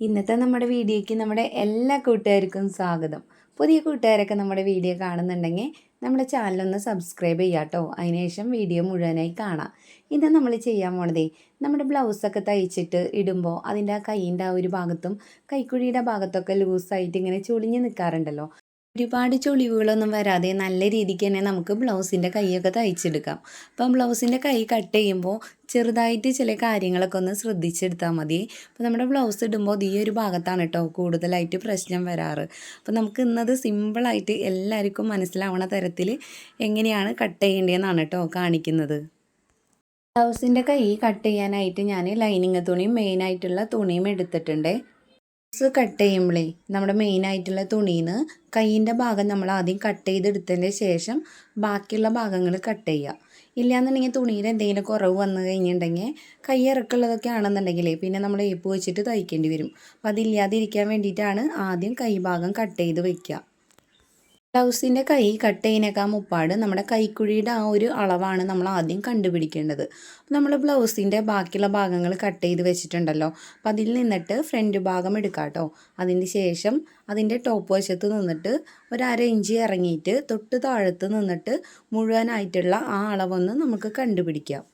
ഇന്നത്തെ നമ്മുടെ വീഡിയോയ്ക്ക് നമ്മുടെ എല്ലാ കൂട്ടുകാർക്കും സ്വാഗതം. പുതിയ കൂട്ടുകാരൊക്കെ നമ്മുടെ വീഡിയോ കാണുന്നുണ്ടെങ്കിൽ നമ്മുടെ ചാനലൊന്ന് സബ്സ്ക്രൈബ് ചെയ്യാം കേട്ടോ അതിനുശേഷം വീഡിയോ മുഴുവനായി കാണാം. ഇത് നമ്മൾ ചെയ്യാൻ പോണതേ നമ്മുടെ ബ്ലൗസൊക്കെ തയ്ച്ചിട്ട് ഇടുമ്പോൾ അതിന്റെ ആ കൈയിന്റെ ആ ഒരു ഭാഗത്തും കൈക്കുഴിയുടെ ഭാഗത്തൊക്കെ ലൂസായിട്ട് ഇങ്ങനെ ചുളിഞ്ഞ് നിൽക്കാറുണ്ടല്ലോ ഒരുപാട് ചുളിവുകളൊന്നും വരാതെ നല്ല രീതിക്ക് തന്നെ നമുക്ക് ബ്ലൗസിന്റെ കൈയൊക്കെ തയ്ച്ചെടുക്കാം. അപ്പം ബ്ലൗസിന്റെ കൈ കട്ട് ചെയ്യുമ്പോൾ ചെറുതായിട്ട് ചില കാര്യങ്ങളൊക്കെ ഒന്ന് ശ്രദ്ധിച്ചെടുത്താൽ മതി. അപ്പോൾ നമ്മുടെ ബ്ലൗസ് ഇടുമ്പോൾ ഈ ഒരു ഭാഗത്താണ് കേട്ടോ കൂടുതലായിട്ട് പ്രശ്നം വരാറ്. അപ്പോൾ നമുക്ക് ഇന്നത് സിമ്പിളായിട്ട് എല്ലാവർക്കും മനസ്സിലാവണ തരത്തിൽ എങ്ങനെയാണ് കട്ട് ചെയ്യേണ്ടതെന്നാണ് കേട്ടോ കാണിക്കുന്നത്. ബ്ലൗസിന്റെ കൈ കട്ട് ചെയ്യാനായിട്ട് ഞാൻ ലൈനിങ് തുണിയും മെയിനായിട്ടുള്ള തുണിയും എടുത്തിട്ടുണ്ട്. ഡ്രസ്സ് കട്ട് ചെയ്യുമ്പോഴേ നമ്മുടെ മെയിനായിട്ടുള്ള തുണിയിൽ നിന്ന് കൈയിന്റെ ഭാഗം നമ്മൾ ആദ്യം കട്ട് ചെയ്തെടുത്തതിന് ശേഷം ബാക്കിയുള്ള ഭാഗങ്ങൾ കട്ട് ചെയ്യുക. ഇല്ലയെന്നുണ്ടെങ്കിൽ തുണിയിൽ എന്തെങ്കിലും കുറവ് വന്നു കഴിഞ്ഞിട്ടുണ്ടെങ്കിൽ കൈ ഇറക്കുള്ളതൊക്കെ ആണെന്നുണ്ടെങ്കിലേ പിന്നെ നമ്മൾ ഏപ്പ് വെച്ചിട്ട് തയ്ക്കേണ്ടി വരും. അപ്പോൾ അതില്ലാതിരിക്കാൻ വേണ്ടിയിട്ടാണ് ആദ്യം കൈ ഭാഗം കട്ട് ചെയ്ത് വയ്ക്കുക ബ്ലൗസിന്റെ കൈ കട്ട് മുപ്പാട് നമ്മുടെ കൈക്കുഴിയുടെ ആ ഒരു അളവാണ് നമ്മൾ ആദ്യം കണ്ടുപിടിക്കേണ്ടത്. നമ്മൾ ബ്ലൗസിന്റെ ബാക്കിയുള്ള ഭാഗങ്ങൾ കട്ട് ചെയ്ത് വെച്ചിട്ടുണ്ടല്ലോ. അപ്പോൾ അതിൽ നിന്നിട്ട് ഫ്രണ്ട് ഭാഗം എടുക്കാം കേട്ടോ അതിന് ശേഷം അതിന്റെ ടോപ്പ് വശത്ത് നിന്നിട്ട് ഒരു അര ഇഞ്ച് ഇറങ്ങിയിട്ട് തൊട്ട് താഴത്ത് നിന്നിട്ട് മുഴുവനായിട്ടുള്ള ആ അളവൊന്ന് നമുക്ക് കണ്ടുപിടിക്കാം.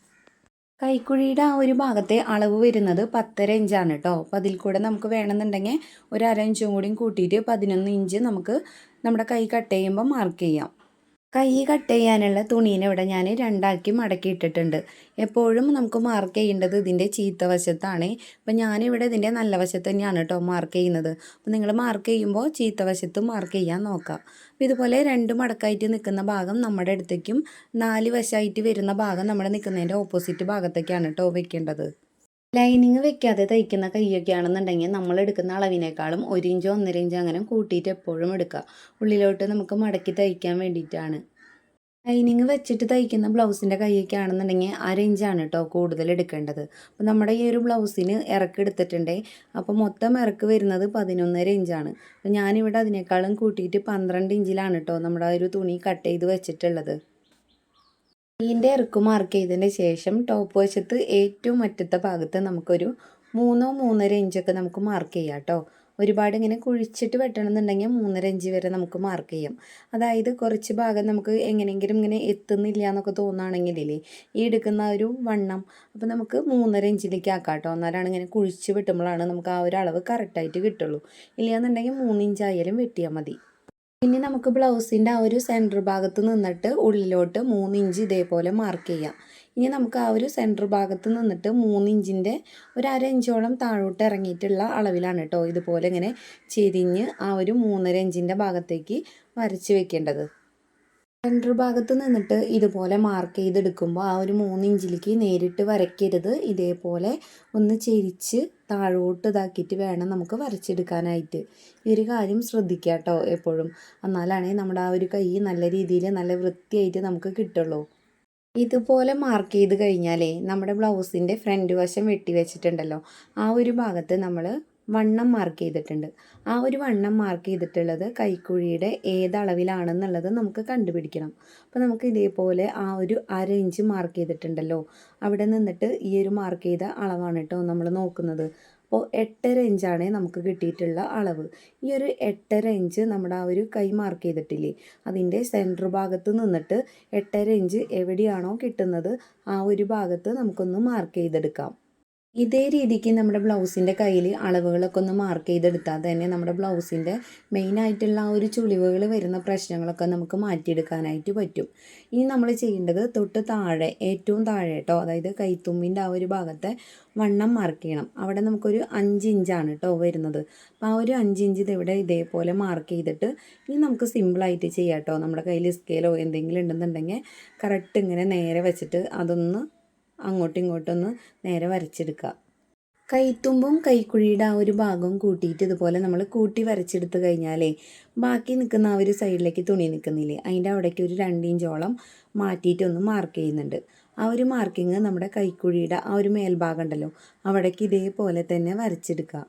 കൈക്കുഴിയുടെ ആ ഒരു ഭാഗത്തെ അളവ് വരുന്നത് പത്തര ഇഞ്ചാണ് കേട്ടോ അപ്പോൾ അതിൽ കൂടെ നമുക്ക് വേണമെന്നുണ്ടെങ്കിൽ ഒരു അര ഇഞ്ചും കൂടിയും കൂട്ടിയിട്ട് പതിനൊന്ന് ഇഞ്ച് നമുക്ക് നമ്മുടെ കൈ കട്ട് ചെയ്യുമ്പോൾ മാർക്ക് ചെയ്യാം. കൈ കട്ട് ചെയ്യാനുള്ള തുണീനെ ഇവിടെ ഞാൻ രണ്ടാക്കി മടക്കി ഇട്ടിട്ടുണ്ട് എപ്പോഴും നമുക്ക് മാർക്ക് ചെയ്യേണ്ടത് ഇതിന്റെ ചീത്ത വശത്താണ്. അപ്പം ഞാനിവിടെ ഇതിന്റെ നല്ല വശത്ത് തന്നെയാണ് കേട്ടോ മാർക്ക് ചെയ്യുന്നത്. അപ്പം നിങ്ങൾ മാർക്ക് ചെയ്യുമ്പോൾ ചീത്ത വശത്ത് മാർക്ക് ചെയ്യാൻ നോക്കാം. അപ്പോൾ ഇതുപോലെ രണ്ട് മടക്കായിട്ട് നിൽക്കുന്ന ഭാഗം നമ്മുടെ അടുത്തേക്കും നാല് വശമായിട്ട് വരുന്ന ഭാഗം നമ്മൾ നിൽക്കുന്നതിന്റെ ഓപ്പോസിറ്റ് ഭാഗത്തേക്കാണ് കേട്ടോ വെക്കേണ്ടത്. ലൈനിങ് വെക്കാതെ തയ്ക്കുന്ന കൈയൊക്കെ ആണെന്നുണ്ടെങ്കിൽ നമ്മൾ എടുക്കുന്ന അളവിനേക്കാളും ഒരു ഇഞ്ചോ ഒന്നര ഇഞ്ചോ അങ്ങനെ കൂട്ടിയിട്ട് എപ്പോഴും എടുക്കുക. ഉള്ളിലോട്ട് നമുക്ക് മടക്കി തയ്ക്കാൻ വേണ്ടിയിട്ടാണ്. ലൈനിങ് വെച്ചിട്ട് തയ്ക്കുന്ന ബ്ലൗസിന്റെ കൈയൊക്കെ ആണെന്നുണ്ടെങ്കിൽ അര ഇഞ്ചാണ് കേട്ടോ കൂടുതൽ എടുക്കേണ്ടത്. അപ്പോൾ നമ്മുടെ ഈ ഒരു ബ്ലൗസിന് ഇറക്ക് എടുത്തിട്ടുണ്ടേ അപ്പോൾ മൊത്തം ഇറക്ക് വരുന്നത് പതിനൊന്നര ഇഞ്ചാണ്. അപ്പോൾ ഞാനിവിടെ അതിനേക്കാളും കൂട്ടിയിട്ട് പന്ത്രണ്ട് ഇഞ്ചിലാണ് കേട്ടോ നമ്മുടെ ഒരു തുണി കട്ട് ചെയ്ത് വെച്ചിട്ടുള്ളത്. ഇതിന്റെ ഇറുക്ക് മാർക്ക് ചെയ്തതിന് ശേഷം ടോപ്പ് വശത്ത് ഏറ്റവും അറ്റത്തെ ഭാഗത്ത് നമുക്കൊരു മൂന്നോ മൂന്നര ഇഞ്ചൊക്കെ നമുക്ക് മാർക്ക് ചെയ്യാം കേട്ടോ ഒരുപാട് ഇങ്ങനെ കുഴിച്ചിട്ട് വെട്ടണമെന്നുണ്ടെങ്കിൽ മൂന്നര ഇഞ്ച് വരെ നമുക്ക് മാർക്ക് ചെയ്യാം. അതായത് കുറച്ച് ഭാഗം നമുക്ക് എങ്ങനെയെങ്കിലും ഇങ്ങനെ എത്തുന്നില്ല എന്നൊക്കെ തോന്നുകയാണെങ്കിലേ ഈ എടുക്കുന്ന ഒരു വണ്ണം അപ്പോൾ നമുക്ക് മൂന്നര ഇഞ്ചിലേക്ക് ആക്കാം കേട്ടോ എന്നാലാണ് ഇങ്ങനെ കുഴിച്ച് വെട്ടുമ്പോഴാണ് നമുക്ക് ആ ഒരു അളവ് കറക്റ്റായിട്ട് കിട്ടുള്ളൂ. ഇല്ലയെന്നുണ്ടെങ്കിൽ മൂന്ന് ഇഞ്ചായാലും വെട്ടിയാൽ മതി. ഇനി നമുക്ക് ബ്ലൗസിന്റെ ആ ഒരു സെന്റർ ഭാഗത്ത് നിന്നിട്ട് ഉള്ളിലോട്ട് മൂന്ന് ഇഞ്ച് ഇതേപോലെ മാർക്ക് ചെയ്യാം. ഇനി നമുക്ക് ആ ഒരു സെന്റർ ഭാഗത്ത് നിന്നിട്ട് മൂന്ന് ഇഞ്ചിന്റെ ഒരു അര ഇഞ്ചോളം താഴോട്ട് ഇറങ്ങിയിട്ടുള്ള അളവിലാണ് കേട്ടോ ഇതുപോലെ ഇങ്ങനെ ചെരിഞ്ഞ് ആ ഒരു മൂന്നര ഇഞ്ചിന്റെ ഭാഗത്തേക്ക് വരച്ച് വെക്കേണ്ടത്. സെന്റർ ഭാഗത്ത് നിന്നിട്ട് ഇതുപോലെ മാർക്ക് ചെയ്തെടുക്കുമ്പോൾ ആ ഒരു മൂന്ന് ഇഞ്ചിലേക്ക് നേരിട്ട് വരയ്ക്കരുത്. ഇതേപോലെ ഒന്ന് ചെരിച്ച് താഴോട്ട് ഇതാക്കിയിട്ട് വേണം നമുക്ക് വരച്ചെടുക്കാനായിട്ട്. ഈ ഒരു കാര്യം ശ്രദ്ധിക്കുക കേട്ടോ എപ്പോഴും. എന്നാലാണേ നമ്മുടെ ആ ഒരു കൈ നല്ല രീതിയിൽ നല്ല വൃത്തിയായിട്ട് നമുക്ക് കിട്ടുള്ളൂ. ഇതുപോലെ മാർക്ക് ചെയ്ത് കഴിഞ്ഞാലേ നമ്മുടെ ബ്ലൗസിന്റെ ഫ്രണ്ട് വശം വെട്ടി വെച്ചിട്ടുണ്ടല്ലോ. ആ ഒരു ഭാഗത്ത് നമ്മൾ വണ്ണം മാർക്ക് ചെയ്തിട്ടുണ്ട്. ആ ഒരു വണ്ണം മാർക്ക് ചെയ്തിട്ടുള്ളത് കൈക്കുഴിയുടെ ഏതളവിലാണെന്നുള്ളത് നമുക്ക് കണ്ടുപിടിക്കണം. അപ്പോൾ നമുക്ക് ഇതേപോലെ ആ ഒരു അര ഇഞ്ച് മാർക്ക് ചെയ്തിട്ടുണ്ടല്ലോ. അവിടെ നിന്നിട്ട് ഈ ഒരു മാർക്ക് ചെയ്ത അളവാണ് കേട്ടോ നമ്മൾ നോക്കുന്നത്. അപ്പോൾ എട്ടര ഇഞ്ചാണ് നമുക്ക് കിട്ടിയിട്ടുള്ള അളവ്. ഈ ഒരു എട്ടര ഇഞ്ച് നമ്മുടെ ആ ഒരു കൈ മാർക്ക് ചെയ്തിട്ടില്ലേ? അതിന്റെ സെന്റർ ഭാഗത്ത് നിന്നിട്ട് എട്ടര ഇഞ്ച് എവിടെയാണോ കിട്ടുന്നത് ആ ഒരു ഭാഗത്ത് നമുക്കൊന്ന് മാർക്ക് ചെയ്തെടുക്കാം. ഇതേ രീതിക്ക് നമ്മുടെ ബ്ലൗസിന്റെ കയ്യിൽ അളവുകളൊക്കെ ഒന്ന് മാർക്ക് ചെയ്തെടുത്താൽ തന്നെ നമ്മുടെ ബ്ലൗസിന്റെ മെയിനായിട്ടുള്ള ആ ഒരു ചുളിവുകൾ വരുന്ന പ്രശ്നങ്ങളൊക്കെ നമുക്ക് മാറ്റിയെടുക്കാനായിട്ട് പറ്റും. ഇനി നമ്മൾ ചെയ്യേണ്ടത് തൊട്ട് താഴെ ഏറ്റവും താഴെ കേട്ടോ അതായത് കൈത്തുമ്പിന്റെ ആ ഒരു ഭാഗത്തെ വണ്ണം മാർക്ക് ചെയ്യണം. അവിടെ നമുക്കൊരു അഞ്ച് ഇഞ്ചാണ് കേട്ടോ വരുന്നത്. അപ്പോൾ ആ ഒരു അഞ്ച് ഇഞ്ച് ഇവിടെ ഇതേപോലെ മാർക്ക് ചെയ്തിട്ട് ഇനി നമുക്ക് സിമ്പിളായിട്ട് ചെയ്യാം കേട്ടോ നമ്മുടെ കയ്യിൽ സ്കെയിലോ എന്തെങ്കിലും ഉണ്ടെന്നുണ്ടെങ്കിൽ കറക്റ്റ് ഇങ്ങനെ നേരെ വെച്ചിട്ട് അതൊന്ന് അങ്ങോട്ടും ഇങ്ങോട്ടും ഒന്ന് നേരെ വരച്ചെടുക്കുക. കൈത്തുമ്പും കൈക്കുഴിയുടെ ആ ഒരു ഭാഗവും കൂട്ടിയിട്ട് ഇതുപോലെ നമ്മൾ കൂട്ടി വരച്ചെടുത്ത് കഴിഞ്ഞാലേ ബാക്കി നിൽക്കുന്ന ആ ഒരു സൈഡിലേക്ക് തുണി നിൽക്കുന്നില്ലേ? അതിന്റെ അവിടേക്ക് ഒരു രണ്ട് ഇഞ്ചോളം മാറ്റിയിട്ട് ഒന്ന് മാർക്ക് ചെയ്യുന്നുണ്ട്. ആ ഒരു മാർക്കിങ് നമ്മുടെ കൈക്കുഴിയുടെ ആ ഒരു മേൽഭാഗം ഉണ്ടല്ലോ അവിടേക്ക് ഇതേപോലെ തന്നെ വരച്ചെടുക്കുക.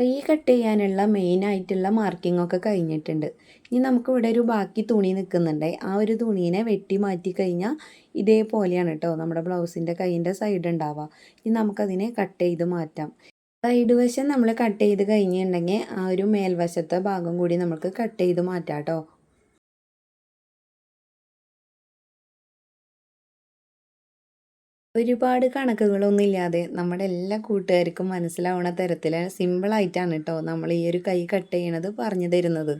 കൈ കട്ട് ചെയ്യാനുള്ള മാർക്കിംഗ് ഒക്കെ കഴിഞ്ഞിട്ടുണ്ട്. ഇനി നമുക്കിവിടെ ഒരു ബാക്കി തുണി നിൽക്കുന്നുണ്ട്. ആ ഒരു തുണീനെ വെട്ടി മാറ്റി കഴിഞ്ഞാൽ ഇതേപോലെയാണ് കേട്ടോ നമ്മുടെ ബ്ലൗസിന്റെ കൈയിന്റെ സൈഡ് ഉണ്ടാവുക. ഇനി നമുക്കതിനെ കട്ട് ചെയ്ത് മാറ്റാം. സൈഡ് വശം നമ്മൾ കട്ട് ചെയ്ത് കഴിഞ്ഞിട്ടുണ്ടെങ്കിൽ ആ ഒരു മേൽവശത്തെ ഭാഗം കൂടി നമുക്ക് കട്ട് ചെയ്ത് മാറ്റാം കേട്ടോ ഒരുപാട് കണക്കുകളൊന്നും ഇല്ലാതെ നമ്മുടെ എല്ലാ കൂട്ടുകാർക്കും മനസ്സിലാവുന്ന തരത്തിൽ സിമ്പിളായിട്ടാണ് കേട്ടോ നമ്മൾ ഈ ഒരു കൈ കട്ട് ചെയ്യണത് പറഞ്ഞു തരുന്നത്.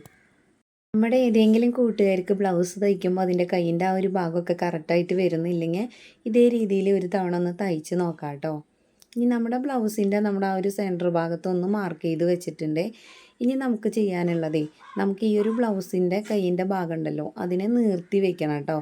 നമ്മുടെ ഏതെങ്കിലും കൂട്ടുകാർക്ക് ബ്ലൗസ് തയ്ക്കുമ്പോൾ അതിന്റെ കൈയിന്റെ ആ ഒരു ഭാഗമൊക്കെ കറക്റ്റായിട്ട് വരുന്നില്ലെങ്കിൽ ഇതേ രീതിയിൽ ഒരു തവണ ഒന്ന് തയ്ച്ച് നോക്കാം കേട്ടോ ഇനി നമ്മുടെ ബ്ലൗസിന്റെ നമ്മുടെ ആ ഒരു സെന്റർ ഭാഗത്തൊന്ന് മാർക്ക് ചെയ്ത് വെച്ചിട്ടുണ്ട്. ഇനി നമുക്ക് ചെയ്യാനുള്ളതേ നമുക്ക് ഈ ഒരു ബ്ലൗസിന്റെ കൈയിന്റെ ഭാഗം ഉണ്ടല്ലോ അതിനെ നിർത്തി വെക്കണം കേട്ടോ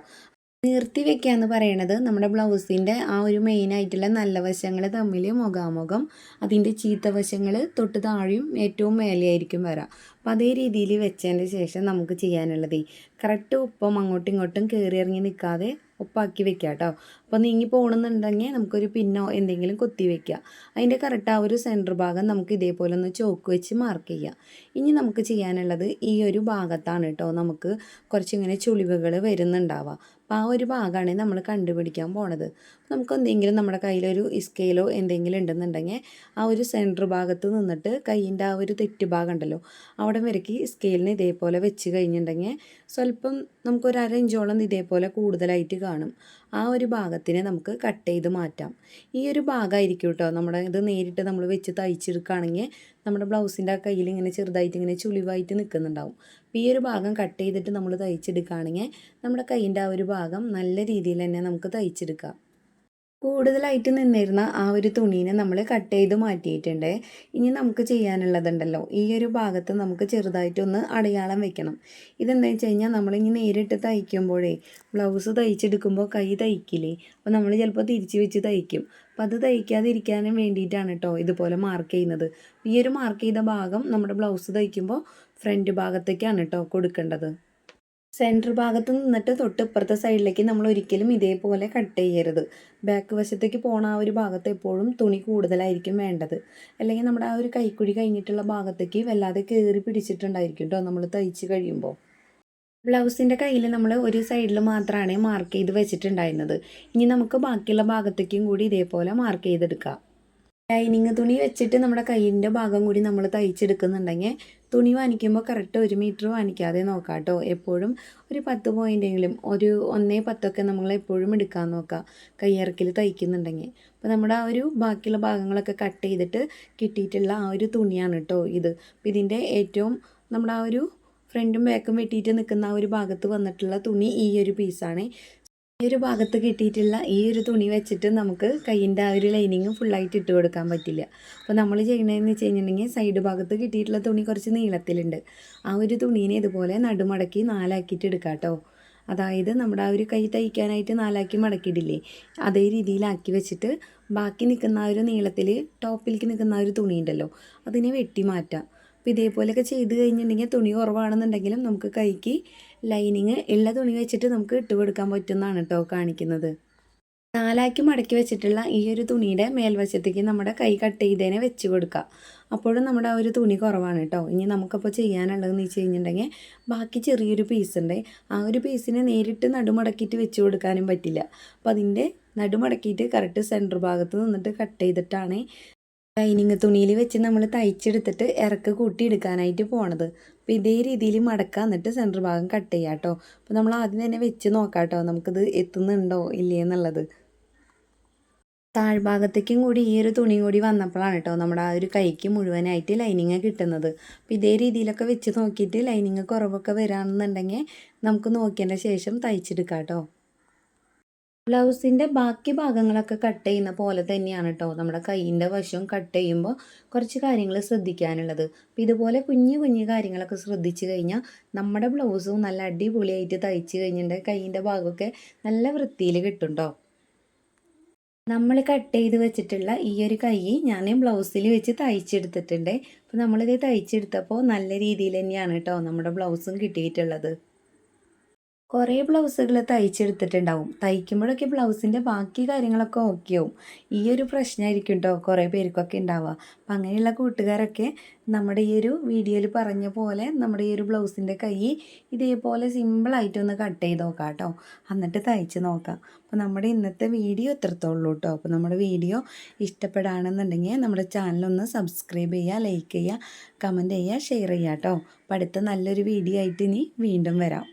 നിർത്തി വെക്കുക എന്ന് പറയണത് നമ്മുടെ ബ്ലൗസിന്റെ ആ ഒരു മെയിൻ ആയിട്ടുള്ള നല്ല വശങ്ങൾ തമ്മിൽ മുഖാമുഖം. അതിന്റെ ചീത്ത വശങ്ങൾ തൊട്ട് താഴെയും ഏറ്റവും മേലെയായിരിക്കും വരാം. അപ്പോൾ അതേ രീതിയിൽ വെച്ചതിന്റെ ശേഷം നമുക്ക് ചെയ്യാനുള്ളത്. കറക്റ്റ് ഉപ്പം അങ്ങോട്ടും ഇങ്ങോട്ടും കയറി ഇറങ്ങി നിൽക്കാതെ ഉപ്പാക്കി വെക്കുക കേട്ടോ അപ്പോൾ നീങ്ങി പോകണമെന്നുണ്ടെങ്കിൽ നമുക്കൊരു പിന്നോ എന്തെങ്കിലും കുത്തി വെക്കുക അതിന്റെ കറക്റ്റ് ആ ഒരു സെന്റർ ഭാഗം നമുക്ക് ഇതേപോലെ ഒന്ന് ചോക്ക് വെച്ച് മാർക്ക് ചെയ്യാം. ഇനി നമുക്ക് ചെയ്യാനുള്ളത് ഈ ഒരു ഭാഗത്താണ് കേട്ടോ നമുക്ക് കുറച്ചിങ്ങനെ ചുളിവുകൾ വരുന്നുണ്ടാവുക അപ്പോൾ ആ ഒരു ഭാഗമാണ് നമ്മൾ കണ്ടുപിടിക്കാൻ പോണത്. നമുക്ക് എന്തെങ്കിലും നമ്മുടെ കയ്യിലൊരു സ്കെയിലോ എന്തെങ്കിലും ഉണ്ടെന്നുണ്ടെങ്കിൽ ആ ഒരു സെന്റർ ഭാഗത്ത് നിന്നിട്ട് കയ്യിന്റെ ആ ഒരു തെറ്റ് ഭാഗം ഉണ്ടല്ലോ അവിടെ വരയ്ക്ക് സ്കെയിലിന് ഇതേപോലെ വെച്ച് കഴിഞ്ഞിട്ടുണ്ടെങ്കിൽ സ്വല്പം നമുക്കൊരു അര ഇഞ്ചോളം ഇതേപോലെ കൂടുതലായിട്ട് കാണും. ആ ഒരു ഭാഗത്തിനെ നമുക്ക് കട്ട് ചെയ്ത് മാറ്റാം. ഈ ഒരു ഭാഗമായിരിക്കും കേട്ടോ നമ്മുടെ ഇത് നേരിട്ട് നമ്മൾ വെച്ച് തയ്ച്ചെടുക്കുകയാണെങ്കിൽ നമ്മുടെ ബ്ലൗസിന്റെ ആ കയ്യിൽ ഇങ്ങനെ ചെറുതായിട്ട് ഇങ്ങനെ ചുളിവായിട്ട് നിൽക്കുന്നുണ്ടാവും. അപ്പോൾ ഈ ഒരു ഭാഗം കട്ട് ചെയ്തിട്ട് നമ്മൾ തയ്ച്ചെടുക്കുകയാണെങ്കിൽ നമ്മുടെ കൈയിന്റെ ആ ഒരു ഭാഗം നല്ല രീതിയിൽ തന്നെ നമുക്ക് തയ്ച്ചെടുക്കാം. കൂടുതലായിട്ട് നിന്നിരുന്ന ആ ഒരു തുണീനെ നമ്മൾ കട്ട് ചെയ്ത് മാറ്റിയിട്ടുണ്ട്. ഇനി നമുക്ക് ചെയ്യാനുള്ളതുണ്ടല്ലോ. ഈ ഒരു ഭാഗത്ത് നമുക്ക് ചെറുതായിട്ടൊന്ന് അടയാളം വെക്കണം. ഇതെന്താ വെച്ച് കഴിഞ്ഞാൽ നമ്മളിങ്ങനെ നേരിട്ട് തയ്ക്കുമ്പോഴേ ബ്ലൗസ് തയ്ച്ചെടുക്കുമ്പോൾ കൈ തയ്ക്കില്ലേ? അപ്പോൾ നമ്മൾ ചിലപ്പോൾ തിരിച്ച് വെച്ച് തയ്ക്കും. അപ്പോൾ അത് തയ്ക്കാതിരിക്കാനും വേണ്ടിയിട്ടാണ് കേട്ടോ ഇതുപോലെ മാർക്ക് ചെയ്യുന്നത്. ഈ ഒരു മാർക്ക് ചെയ്ത ഭാഗം നമ്മുടെ ബ്ലൗസ് തയ്ക്കുമ്പോൾ ഫ്രണ്ട് ഭാഗത്തേക്കാണ് കേട്ടോ കൊടുക്കേണ്ടത്. സെന്റർ ഭാഗത്ത് നിന്നിട്ട് തൊട്ട് ഇപ്പുറത്തെ സൈഡിലേക്ക് നമ്മൾ ഒരിക്കലും ഇതേപോലെ കട്ട് ചെയ്യരുത്. ബാക്ക് വശത്തേക്ക് പോണ ആ ഒരു ഭാഗത്ത് എപ്പോഴും തുണി കൂടുതലായിരിക്കും വേണ്ടത്. അല്ലെങ്കിൽ നമ്മുടെ ആ ഒരു കൈക്കുഴി കഴിഞ്ഞിട്ടുള്ള ഭാഗത്തേക്ക് വല്ലാതെ കയറി പിടിച്ചിട്ടുണ്ടായിരിക്കും കേട്ടോ നമ്മൾ തയ്ച്ച് കഴിയുമ്പോൾ. ബ്ലൗസിന്റെ കയ്യിൽ നമ്മൾ ഒരു സൈഡിൽ മാത്രമാണ് മാർക്ക് ചെയ്ത് വെച്ചിട്ടുണ്ടായിരുന്നത്. ഇനി നമുക്ക് ബാക്കിയുള്ള ഭാഗത്തേക്കും കൂടി ഇതേപോലെ മാർക്ക് ചെയ്തെടുക്കാം. ലൈനിങ് തുണി വെച്ചിട്ട് നമ്മുടെ കയ്യിന്റെ ഭാഗം കൂടി നമ്മൾ തയ്ച്ചെടുക്കുന്നുണ്ടെങ്കിൽ തുണി വാങ്ങിക്കുമ്പോൾ കറക്റ്റ് ഒരു മീറ്റർ വാങ്ങിക്കാതെ നോക്കാം കേട്ടോ. എപ്പോഴും ഒരു പത്ത് പോയിന്റെങ്കിലും ഒരു ഒന്നേ പത്തൊക്കെ നമ്മൾ എപ്പോഴും എടുക്കാൻ നോക്കുക കയ്യിറക്കിൽ തയ്ക്കുന്നുണ്ടെങ്കിൽ. അപ്പോൾ നമ്മുടെ ആ ഒരു ബാക്കിയുള്ള ഭാഗങ്ങളൊക്കെ കട്ട് ചെയ്തിട്ട് കിട്ടിയിട്ടുള്ള ആ ഒരു തുണിയാണ് കേട്ടോ ഇത്. അപ്പോൾ ഇതിന്റെ ഏറ്റവും നമ്മുടെ ആ ഒരു ഫ്രണ്ടും ബാക്കും വെട്ടിയിട്ട് നിൽക്കുന്ന ആ ഒരു ഭാഗത്ത് വന്നിട്ടുള്ള തുണി ഈ ഒരു പീസാണ് ഈ ഒരു ഭാഗത്ത് കിട്ടിയിട്ടുള്ള ഈ ഒരു തുണി വെച്ചിട്ട് നമുക്ക് കയ്യിന്റെ ആ ഒരു ലൈനിങ് ഫുള്ളായിട്ട് ഇട്ട് കൊടുക്കാൻ പറ്റില്ല. അപ്പോൾ നമ്മൾ ചെയ്യണതെന്ന് വെച്ച് കഴിഞ്ഞിട്ടുണ്ടെങ്കിൽ സൈഡ് ഭാഗത്ത് കിട്ടിയിട്ടുള്ള തുണി കുറച്ച് നീളത്തിലുണ്ട്. ആ ഒരു തുണീനെ ഇതുപോലെ നടുമടക്കി നാലാക്കിയിട്ട് എടുക്കാം കേട്ടോ. അതായത് നമ്മുടെ ആ ഒരു കൈ തയ്ക്കാനായിട്ട് നാലാക്കി മടക്കിയിട്ടില്ലേ? അതേ രീതിയിലാക്കി വെച്ചിട്ട് ബാക്കി നിൽക്കുന്ന ആ ഒരു നീളത്തിൽ ടോപ്പിലേക്ക് നിൽക്കുന്ന ആ ഒരു തുണി ഉണ്ടല്ലോ അതിനെ വെട്ടി മാറ്റാം. അപ്പോൾ ഇതേപോലെയൊക്കെ ചെയ്ത് കഴിഞ്ഞിട്ടുണ്ടെങ്കിൽ തുണി കുറവാണെന്നുണ്ടെങ്കിലും നമുക്ക് കൈക്ക് ലൈനിങ് ഉള്ള തുണി വെച്ചിട്ട് നമുക്ക് ഇട്ട് കൊടുക്കാൻ പറ്റുന്നതാണ് കേട്ടോ കാണിക്കുന്നത്. നാലാക്കി മടക്കി വെച്ചിട്ടുള്ള ഈ ഒരു തുണിയുടെ മേൽവശത്തേക്ക് നമ്മുടെ കൈ കട്ട് ചെയ്തതിനെ വെച്ച് കൊടുക്കുക. അപ്പോഴും നമ്മുടെ ആ ഒരു തുണി കുറവാണ് കേട്ടോ. ഇനി നമുക്കപ്പോൾ ചെയ്യാനുള്ളതെന്ന് വെച്ച് കഴിഞ്ഞിട്ടുണ്ടെങ്കിൽ ബാക്കി ചെറിയൊരു പീസ് ഉണ്ട്. ആ ഒരു പീസിനെ നേരിട്ട് നടുമടക്കിയിട്ട് വെച്ച് കൊടുക്കാനും പറ്റില്ല. അപ്പോൾ അതിന്റെ നടുമടക്കിയിട്ട് കറക്റ്റ് സെന്റർ ഭാഗത്ത് നിന്നിട്ട് കട്ട് ചെയ്തിട്ടാണ് ലൈനിങ് തുണിയിൽ വെച്ച് നമ്മൾ തയ്ച്ചെടുത്തിട്ട് ഇറക്ക് കൂട്ടിയെടുക്കാനായിട്ട് പോണത്. അപ്പോൾ ഇതേ രീതിയിൽ മടക്കുക എന്നിട്ട് സെന്റർ ഭാഗം കട്ട് ചെയ്യാം കേട്ടോ അപ്പോൾ നമ്മൾ ആദ്യം തന്നെ വെച്ച് നോക്കാം കേട്ടോ നമുക്കിത് എത്തുന്നുണ്ടോ ഇല്ലേ എന്നുള്ളത്. താഴ്ഭാഗത്തേക്കും കൂടി ഈ ഒരു തുണി കൂടി വന്നപ്പോഴാണ് കേട്ടോ നമ്മുടെ ആ ഒരു കൈക്ക് മുഴുവനായിട്ട് ലൈനിങ് കിട്ടുന്നത്. അപ്പോൾ ഇതേ രീതിയിലൊക്കെ വെച്ച് നോക്കിയിട്ട് ലൈനിങ് കുറവൊക്കെ വരാണെന്നുണ്ടെങ്കിൽ നമുക്ക് നോക്കിയതിന്റെ ശേഷം തയ്ച്ചെടുക്കാം കേട്ടോ ബ്ലൗസിന്റെ ബാക്കി ഭാഗങ്ങളൊക്കെ കട്ട് ചെയ്യുന്ന പോലെ തന്നെയാണ് കേട്ടോ നമ്മുടെ കൈയിന്റെ വശം കട്ട് ചെയ്യുമ്പോൾ കുറച്ച് കാര്യങ്ങൾ ശ്രദ്ധിക്കാനുള്ളത്. അപ്പോൾ ഇതുപോലെ കുഞ്ഞു കുഞ്ഞു കാര്യങ്ങളൊക്കെ ശ്രദ്ധിച്ചു കഴിഞ്ഞാൽ നമ്മുടെ ബ്ലൗസും നല്ല അടിപൊളിയായിട്ട് തയ്ച്ച് കഴിഞ്ഞിട്ടുണ്ടെങ്കിൽ കൈയിന്റെ ഭാഗമൊക്കെ നല്ല വൃത്തിയിൽ കേട്ടോ നമ്മൾ കട്ട് ചെയ്ത് വെച്ചിട്ടുള്ള ഈ ഒരു കൈ ഞാൻ ബ്ലൗസിൽ വെച്ച് തയ്ച്ചെടുത്തിട്ടുണ്ട്. അപ്പോൾ നമ്മളിത് തയ്ച്ചെടുത്തപ്പോൾ നല്ല രീതിയിൽ തന്നെയാണ് കേട്ടോ നമ്മുടെ ബ്ലൗസും കിട്ടിയിട്ടുള്ളത്. കുറേ ബ്ലൗസുകൾ തയ്ച്ചെടുത്തിട്ടുണ്ടാവും. തയ്ക്കുമ്പോഴൊക്കെ ബ്ലൗസിന്റെ ബാക്കി കാര്യങ്ങളൊക്കെ ഓക്കെ ആവും. ഈ ഒരു പ്രശ്നമായിരിക്കും കേട്ടോ കുറേ പേർക്കൊക്കെ ഉണ്ടാവുക. അപ്പം അങ്ങനെയുള്ള കൂട്ടുകാരൊക്കെ നമ്മുടെ ഈ ഒരു വീഡിയോയിൽ പറഞ്ഞ പോലെ നമ്മുടെ ഈ ഒരു ബ്ലൗസിന്റെ കൈ ഇതേപോലെ സിമ്പിളായിട്ടൊന്ന് കട്ട് ചെയ്ത് നോക്കാം കേട്ടോ എന്നിട്ട് തയ്ച്ച് നോക്കാം. അപ്പോൾ നമ്മുടെ ഇന്നത്തെ വീഡിയോ എത്രത്തോളൂ കേട്ടോ അപ്പോൾ നമ്മുടെ വീഡിയോ ഇഷ്ടപ്പെടുകയാണെന്നുണ്ടെങ്കിൽ നമ്മുടെ ചാനലൊന്ന് സബ്സ്ക്രൈബ് ചെയ്യുക ലൈക്ക് ചെയ്യുക കമന്റ് ചെയ്യുക ഷെയർ ചെയ്യുക കേട്ടോ അപ്പോൾ അടുത്ത നല്ലൊരു വീഡിയോ ആയിട്ട് ഇനി വീണ്ടും വരാം.